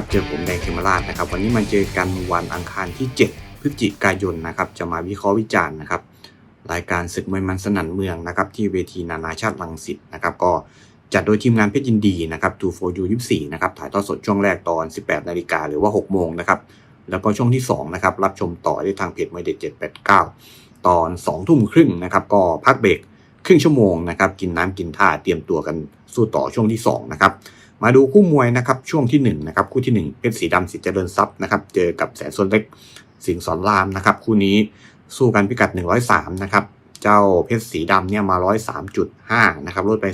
นะครับเจอผมแดงเคมราชนะครับ วันนี้มาเจอกันวันอังคารที่ 7 พฤศจิกายนนะครับ จะมาวิเคราะห์วิจารณ์นะครับ รายการศึกมวยมันสนั่นเมืองนะครับ ที่เวทีนานาชาติลังสิตนะครับ ก็จัดโดยทีมงานเพชรยินดีนะครับ2 4 u 24นะครับ ถ่ายทอดสดช่วงแรกตอน 18 นาฬิกาหรือว่า 6 โมงนะครับ แล้วก็ช่วงที่ 2 นะครับ รับชมต่อได้ทางเพจมวยเด็ด789 ตอน 2 ทุ่มครึ่งนะครับ ก็พักเบรกครึ่งชั่วโมงนะครับ กินน้ำกินท่าเตรียมตัวกันสู้ต่อช่วงที่2นะครับ มาดูคู่มวยนะครับช่วงที่1นะครับคู่ที่1เพชรสีดำสิทธิ์เจริญทรัพย์นะครับเจอกับแสนสนเล็กสิงห์สอนรามนะครับคู่นี้สู้กันพิกัด 103นะครับเจ้าเพชรสีดำเนี่ยมา 103.5นะครับลดไป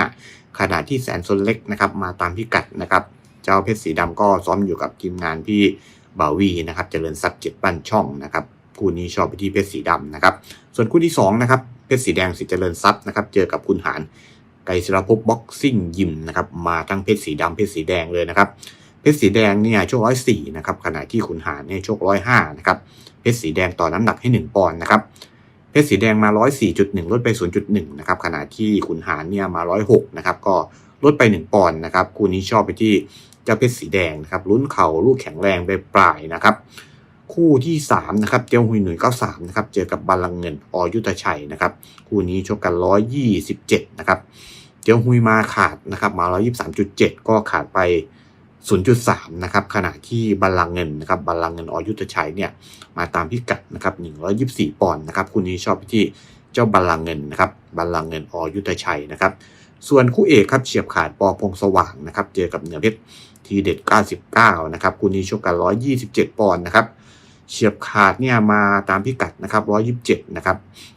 0.5 ขณะที่แสนสนเล็กนะครับมาตามพิกัดนะครับเจ้าเพชรสีดำก็ซ้อมอยู่กับทีมงานพี่บ่าวีนะครับเจริญทรัพย์เจ็ดปั้นช่องนะครับคู่นี้ชอบไปที่เพชรสีดำนะครับส่วนคู่ที่2นะครับเพชรสีแดงสิทธิ์เจริญทรัพย์นะครับเจอกับคุณหาร ไกรศิรภพบ็อกซิ่งยิมนะครับมาทั้งเพชรสีดำเพชรสีแดงเลยนะครับเพชรสีแดงเนี่ยโชคร้อยสี่นะครับขณะที่ขุนหารเนี่ยโชคร้อยห้านะครับเพชรสีแดงต่อน้ำหนักให้หนึ่งปอนด์นะครับเพชรสีแดงมาร้อยสี่จุดหนึ่งลดไปศูนย์จุดหนึ่งนะครับขณะที่ขุนหารเนี่ยมาร้อยหกนะครับก็ลดไปหนึ่งปอนด์นะครับคู่นี้ชอบไปที่เจ้าเพชรสีแดงนะครับลุ้นเข่าลูกแข็งแรงไปปลายนะครับ คู่ที่3นะครับเจียวหุยหนุ่ย93นะครับเจอกับบาลังเงินอยุทธชัยนะครับคู่นี้ชกกัน 127นะครับเจียวฮุยมาขาดนะครับมา 123.7 ก็ขาดไป 0.3นะครับขณะที่บัลลังเงินนะครับบัลลังเงินอยุทธชัยเนี่ยมาตามพิกัดนะครับ124 ปอนด์นะครับคู่นี้ชอบที่เจ้าบัลลังเงินนะครับบัลลังเงินอยุทธชัยนะครับ ส่วนคู่เอกครับเฉียบขาดปอพงสว่างนะครับเจอกับเหนือเพชรทีเด็ด 99 นะครับคู่นี้ชกกัน 127 ปอนด์นะครับเฉียบขาดเนี่ยมาตามพิกัดนะครับ 127 นะครับ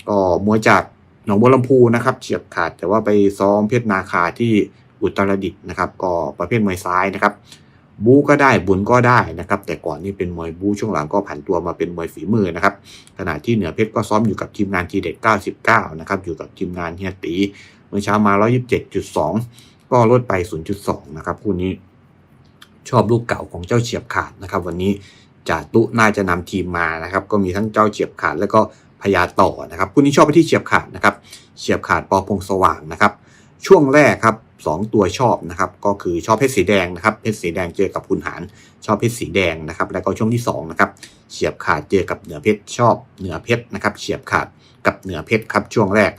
ก็มวยจากหนองบัวลำพูนะครับเฉียบขาดแต่ว่าไปซ้อมเพชรนาคาที่อุตรดิตถ์นะครับก็ประเภทมวยซ้ายนะครับ บูก็ได้บุญก็ได้นะครับแต่ก่อนนี่เป็นมวยบูช่วงหลังก็ผันตัวมาเป็นมวยฝีมือนะครับขณะที่เหนือเพชรก็ซ้อมอยู่กับทีมงานทีเด็ด99นะครับอยู่กับทีมงานเฮียตีเมื่อเช้ามา 127.2 ก็ลดไป 0.2 นะครับคู่นี้ชอบลูกเก่าของเจ้าเฉียบขาดนะครับวันนี้จ่าตุน่าจะนำทีมมานะครับก็มีทั้งเจ้าเฉียบขาดแล้วก็พญาต่อนะครับคู่นี้ชอบไปที่เฉียบขาดนะครับเฉียบขาดปอพงสว่างนะครับช่วงแรกครับ สองตัวชอบนะครับก็คือชอบเพชรสีแดงนะครับเพชรสีแดงเจอกับคุณหารชอบเพชรสีแดงนะครับแล้วก็ช่วงที่สองนะครับเฉียบขาดเจอกับเหนือเพชรชอบเหนือเพชรนะครับเฉียบขาดกับเหนือเพชรครับช่วงแรก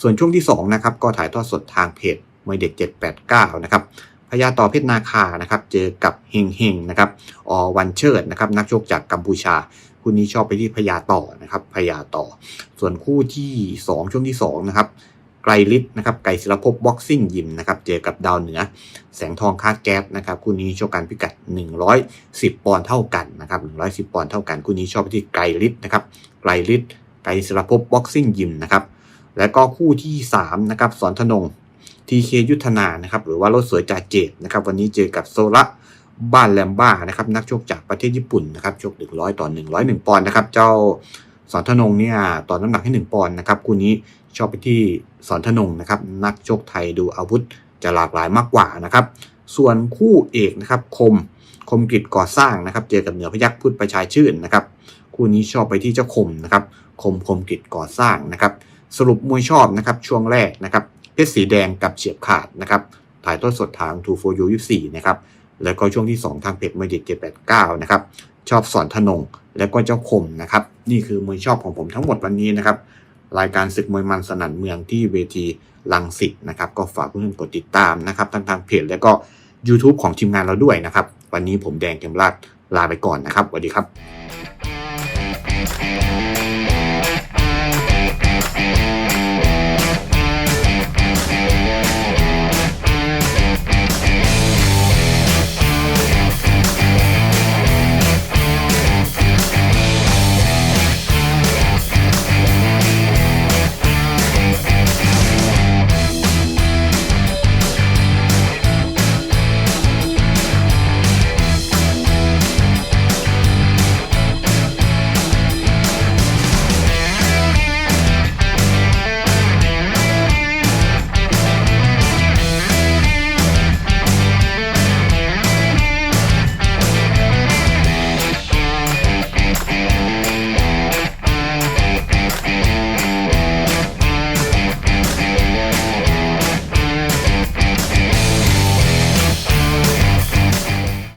ส่วนช่วงที่สองนะครับก็ถ่ายทอดสดทางเพจมวยเด็ก 789นะครับพญาต่อเพชรนาคานะครับเจอกับเฮงเฮงนะครับอวันเชิดนะครับนักชกจากกัมพูชาคู่นี้ชอบไปที่พญาต่อนะครับพญาต่อ ส่วนคู่ที่ 2 ช่วงที่2นะครับ ไกลลิศนะครับไกรศิลภพบ็อกซิ่งยิมนะครับเจอกับดาวเหนือ แสงทองคาแก๊สนะครับคู่นี้ชกกันพิกัด 110 ปอนด์เท่ากันนะครับ110 ปอนด์เท่ากันคู่นี้ชอบไปที่ไกลลิศนะครับไกลลิศไกรศิลภพบ็อกซิ่งยิมนะครับแล้วก็คู่ที่3นะครับสอนธนงทีเคยุทธนานะครับหรือว่ารถสวยจ่าเจดนะครับวันนี้เจอกับโซละบ้านแลมบ้านะครับนักชกจากประเทศญี่ปุ่นนะครับชก100 ต่อ 101 ปอนด์นะครับเจ้า สอนธนงเนี่ยต่อน้ำหนักให้1ปอนด์นะครับคู่นี้ชอบไปที่สอนธนงนะครับนักชกไทยดูอาวุธจะหลากหลายมากกว่านะครับ ส่วนคู่เอกนะครับคมคมกริดก่อสร้างนะครับ เจอกับเหนือพยักพุทธประชายชื่นนะครับคู่นี้ชอบไปที่เจ้าคมนะครับคมคมกริดก่อสร้างนะครับ สรุปมวยชอบนะครับช่วงแรกนะครับเพชรสีแดงกับเฉียบขาดนะครับถ่ายทอดสดทาง2 4 u 24นะครับแล้วก็ช่วงที่ 2 ทางเพจมวยเด็ด789นะครับชอบสอนธนงแล้วก็เจ้าคมนะครับ นี่คือมวยชอบของผมทั้งหมดวันนี้นะครับ รายการศึกมวยมันสนั่นเมืองที่เวทีลังสิตนะครับ ก็ฝากเพื่อนกดติดตามนะครับทั้งทางเพจและก็ YouTube ของทีมงานเราด้วยนะครับ วันนี้ผมแดงเกมราชลาไปก่อนนะครับสวัสดีครับ